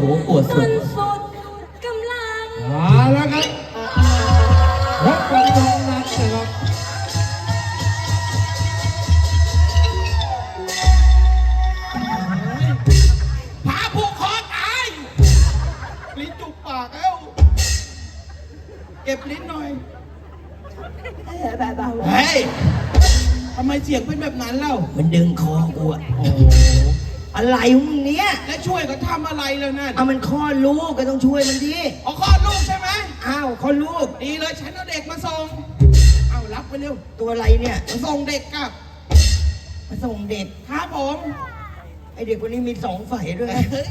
โหปวดจสุดนสุดกำลังมาแล้วครับวัดกันตรงนั้นนะครับผาผูกคอตายลิ้นจุกปากแล้วเก็บลิ้นหน่อยเฮ้ยทำไมเสียงเป็นแบบนั้นเล่ามันดึงคอกูอะ โอ้โห อะไรของมึงเนี้ยแล้วช่วยเขาทำอะไรแล้วนั่นเอามันคลอดลูกก็ต้องช่วยมันดิเอาคลอดลูกใช่ไหมอ้าวคลอดลูกดีเลยฉันเอาเด็กมาส่งเอารับไปเร็วตัวอะไรเนี่ย มาส่งเด็กกลับมาส่งเด็กครับผมไอเด็กคนนี้มีสองฝ่ายด้วยเฮ้ย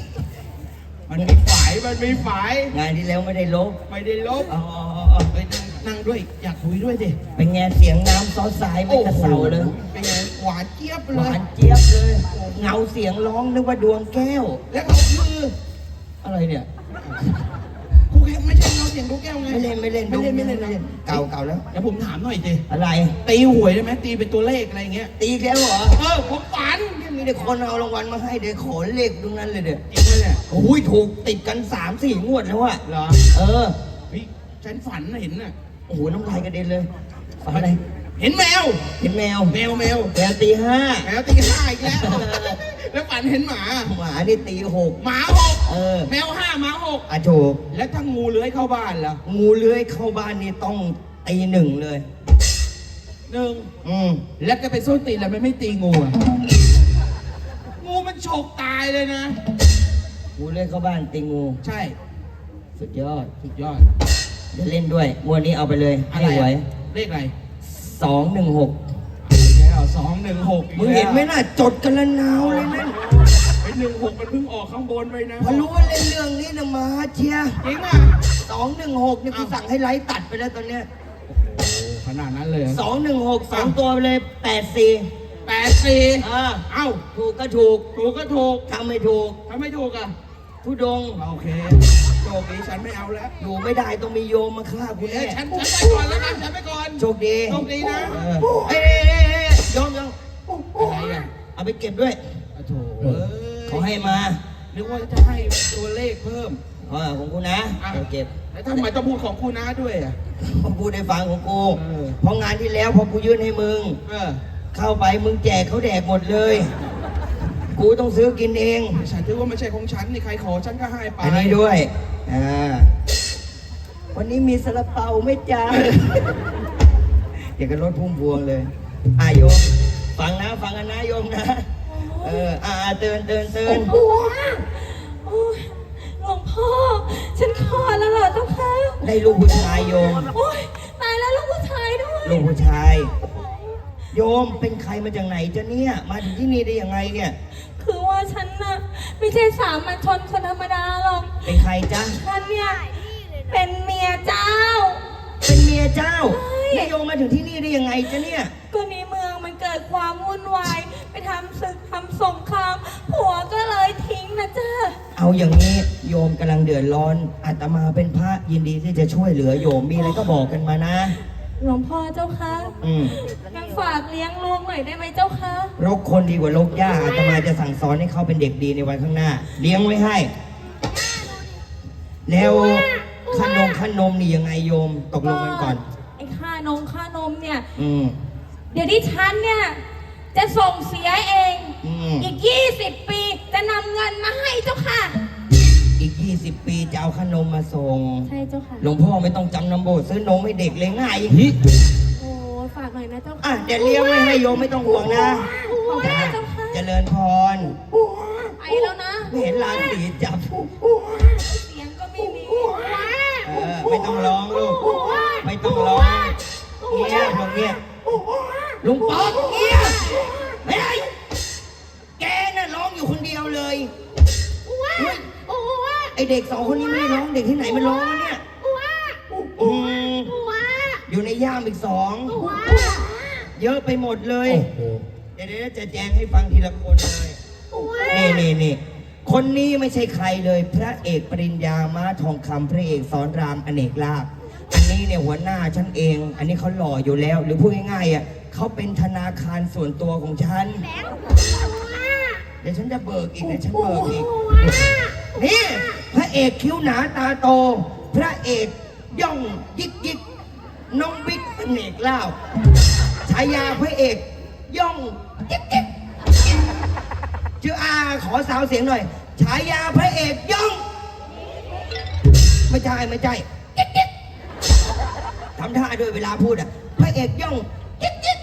มันมีฝายมันมีฝายงานที่แล้วไม่ได้ลบไม่ได้ลบอ๋ออ๋ออ๋อไปนั่งนั่งด้วยอยากคุยด้วยดิเป็นไงเสียงน้ำซอสสายไม่กระเซาเลยเป็นไงห วานเจี๊ยบหเลวาย นเจี๊ยบเลย เงาเสียงร้องนึกว่าดวงแก้ว แล้วเขาคืออะไรเนี่ยครูแก้วไม่ใช่เราเสียงครูแก้วไงไม่เล่นไม่เล่นไม่เล่นไม่เล่นไม่เล่นเก่าเก่าแล้วเดี๋ยวผมถามหน่อยสิอะไร ตีหวยได้ไหมตีเป็นตัวเลขอะไรอย่างเงี้ย ตีอีกแล้วเหรอเออผมฝันเนี่ยมีแต่คนเอารางวัลมาให้เดี๋ยวขอเลขตรงนั้นเลยเดี๋ยวจริงไหมเนี่ยโอ้ยถูกติดกันสามสี่งวดแล้วอะเหรอเออ เฮ้ยฉันฝันน่ะเห็นน่ะโอ้โหน้ำลายกระเด็นเลยฝันอะไร เห็นแมว เห็นแมวแมวแมวแมวตีห้าแมวตีห้าอีกแล้ว แล้วฝันเห็นหมา หมานี่ตีหกหมาหกเออ แมวห้าหมาหกอะถูก แล้วถ้างูเลื้อยเข้าบ้านล่ะ งูเลื้อยเข้าบ้านนี่ต้องตีหนึ่งเลยหนึ่งอืมแล้วก็ไปส้นตีนแล้วมันไม่ตีงูอะงูมันฉกตายเลยนะ งูเลื้อยเข้าบ้านตีงู ใช่ สุดยอด สุดยอดเดี๋ยวเล่นด้วยงวดนี้เอาไปเลยอะให้ไรหวยอะเลขอะไร สองหนึ่งหกแล้วสองหนึ่งหกมึงเห็นไหมน่ะจดกันละนาวเลยนั่นไอ้หนึ่งหกมันเพิ่งออกข้างบนไปนะพอรู้ว่าเล่นเรื่องนี้นะมาเชียร์จริงอะสองหนึ่งหกนี่กูสั่งให้ไลฟ์ตัดไปแล้วตอนเนี้ยโอ้ขนาดนั้นเลยเหรอสองหนึ่งหกสองตัวไปเลยแปดสี่แปดสี่อ่าเอ้าถูกก็ถูก ถูกก็ถูกทำไม่ถูกถ้าไม่ถูกอะทุดงค์โอเค โชคดีฉันไม่เอาแล้วอยู่ไม่ได้ต้องมีโยมมาฆ่ากูเอ้แน่ยฉันฉันไปก่อนแล้วกันฉันไปก่อนโชคดีโชคดีนะเออเอ้ยเอ้ยเอ้ยเอ้ยโยมโยมอะไรอะเอาไปเก็บด้วยอะโถเอ้ยเขาให้มานึกว่าจะให้ตัวเลขเพิ่ม เออของกูนะอะเดี๋ยวเก็บ แล้วทำไมต้องพูดของคุณน้าด้วยอะ ของกูได้ฟังของกูเออ เพราะงานที่แล้วพอกูยื่นให้มึง เออเข้าไปมึงแจกเขาแดกหมดเลย กูต้องซื้อกินเองฉันถือว่าไม่ใช่ของฉันนี่ใครขอฉันก็ให้ไปอันนี้ด้วยอ่าวันนี้มีซาลาเปาไหม่จ้าอยากกันรถพุ่มพวงเลยอะโยมฟังนะฟังกันนะโยมนะ เอออ่าเตือนเตือนเตือนโอ้ยโอ้ยหลวงพ่อ ฉันคลอดแล้วเหรอเจ้าคะได้ลูกผู้ชายโยม โอ้ยตายแล้วลูกผู้ชายด้วย ลูกผู้ชาย โยมเป็นใครมาจากไหนจ๊ะเนี่ย มาถึงที่นี่ได้ยังไงเนี่ย คือว่าฉันน่ะไม่ใช่สามัญชนคนธรรมดาหรอก เป็นใครจ๊ะ ฉันเนี่ยเป็นเมียเจ้า เป็นเมียเจ้าใช่แล้วโยมมาถึงที่นี่ได้ยังไงจ๊ะเนี่ย ก็ในเมืองมันเกิดความวุ่นวาย ไปทำศึกทำสงคราม ผัวก็เลยทิ้งนะจ๊ะเอาอย่างนี้โยมกำลังเดือดร้อนอาตมาเป็นพระยินดีที่จะช่วยเหลือโยมมีอะไรก็บอกกันมานะ หลวงพ่อเจ้าคะอืมงั้นฝากเลี้ยงลูกหน่อยได้ไหมเจ้าคะรกคนดีกว่ารกหญ้าอาตมาจะสั่งสอนให้เขาเป็นเด็กดีในวันข้างหน้า เลี้ยงไว้ให้ แล้วขนมขนมนี่ยังไงโยมตกลงกันก่อน ไอ้ค่านมค่านมเนี่ย อืม เดี๋ยวที่ฉันเนี่ย จะส่งเสียเอง อืม อีก 20 ปีจะนำเงินมาให้เจ้าค่ะ อีก 20 ปีจะเอาขนมมาส่ง ใช่เจ้าค่ะ หลวงพ่อไม่ต้องจำนำโบสถ์ซื้อนมให้เด็กเลยง่ายโอ้ฝากหน่อยนะเจ้าอะค่ะเดี๋ยวเลี้ยงไว้ให้โยมไม่ต้องห่วงนะ ขอบคุณนะเจ้าค่ะเจริญพรไปแล้วนะ ไม่เห็นหลานสีจับเสียงก็ไม่มีเออไม่ต้องร้องลูก ไม่ต้องร้อง เงียบลงเงียบลุงป๊อกเงียบ เด็กสองคนนี้ไม่ได้ร้องเด็กที่ไหนมันร้องวะเนี่ยอืมอยู่ในย่ามอีกสองเยอะไปหมดเลยเดี๋ยวเดี๋ยวจะแจ้งให้ฟังทีละคนเลยนี่นี่นี่คนนี้ไม่ใช่ใครเลย พระเอกปริญญาม้าทองคำพระเอกสอนรามอเนกลาภอันนี้เนี่ยหัวหน้าฉันเอง อันนี้เขาหล่ออยู่แล้ว หรือพูดง่ายๆอะเขาเป็นธนาคารส่วนตัวของฉันเดี๋ยวฉันจะเบิกอีกเดี๋ยวฉันเบิกอีกนี่ พระเอกคิ้วหนาตาโต พระเอกย่องยิกยิกน้องบิ๊กอเนกเล่าฉายาพระเอกย่องยิกยิกชื่ออาขอสาวเสียงหน่อยฉายาพระเอกย่อง ไม่ใช่ไม่ใช่ยิกยิกทำท่าด้วยเวลาพูดอะพระเอกย่องยิกยิก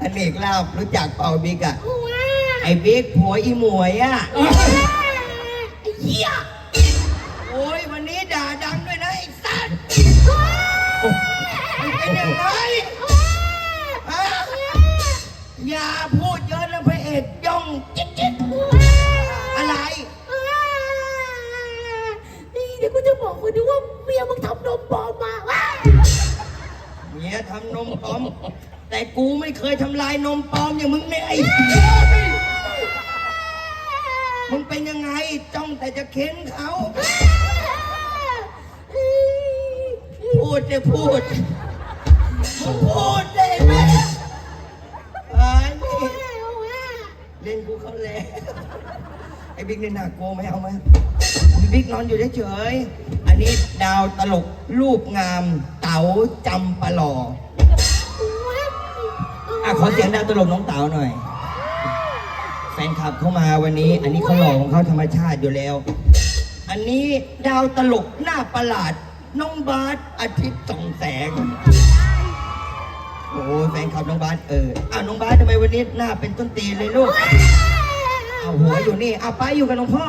อเนกเล่ารู้จักเปล่าบิ๊กอะ ไอ้บิ๊กผัวอีหมวยอะไอ้เหี้ยโอ้ยวันนี้ด่าดังด้วยนะไอ้สัตว์มันเป็นยังไงฮะอย่าพูดเยอะนะพระเอกย่องจิ๊กจิ๊กอะไรนี่เดี๋ยวกูจะบอกคุณดูว่าเมียมึงทำนมปลอมมาว้าเมียทำนมปลอม แต่กูไม่เคยทำลายนมปลอมอย่างมึงเนี่ยไอ้ มึงเป็นยังไงจ้องแต่จะเค้นเขาพูดจะพูดมึงพูดได้ไหมไอ้นี่เล่นกูเขาแล้วไอ้บิ๊กนี่น่ากลัวไหมเอาไหมบิ๊กนอนอยู่เฉยๆอันนี้ดาวตลกรูปงาม เต๋าจำปะหล่ออะขอเสียงดาวตลกน้องเต๋าหน่อยแฟ นคลับเข้ามาวันนี้ อันนี้เขาหล่อของเขาธรรมชาติอยู่แล้ว อันนี้ดาวตลกหน้าประหลาด น้องบาสอาทิตย์ส่องแสง โอ้ยแฟนคลับน้องบาสเอออ้าวน้องบาสทำไมวันนี้หน้าเป็นต้นตีนเลยลูกเอาหัวอยู่นี่เอาไปอยู่กับหลวงพ่อ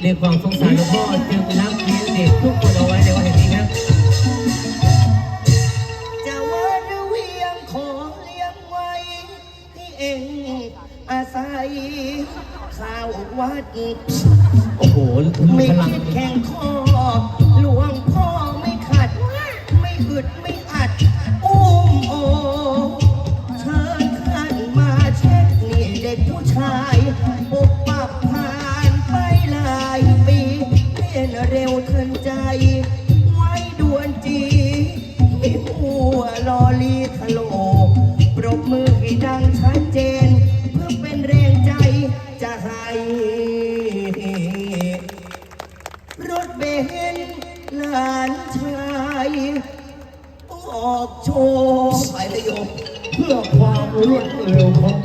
เรียกความสงสารหลวงพ่อจึงรับเลี้ยงเด็กทุกคนเอาไว้ในวันแห่งนี้ครับ อาศัยข้าววัดโอ้โหไม่พลังคิดแข่งคอหลวงพ่อไม่ขัด ไม่อึดไม่อัด อุ้มโอเชิญท่านมาเช็คนี่เด็กผู้ชายปุบปับผ่านไปหลายปีเล่นเร็วทันใจ ไว้ด่วนจีไม่หัวลอลีทะโลปรบมือ เพื่อความรวดเร็วของ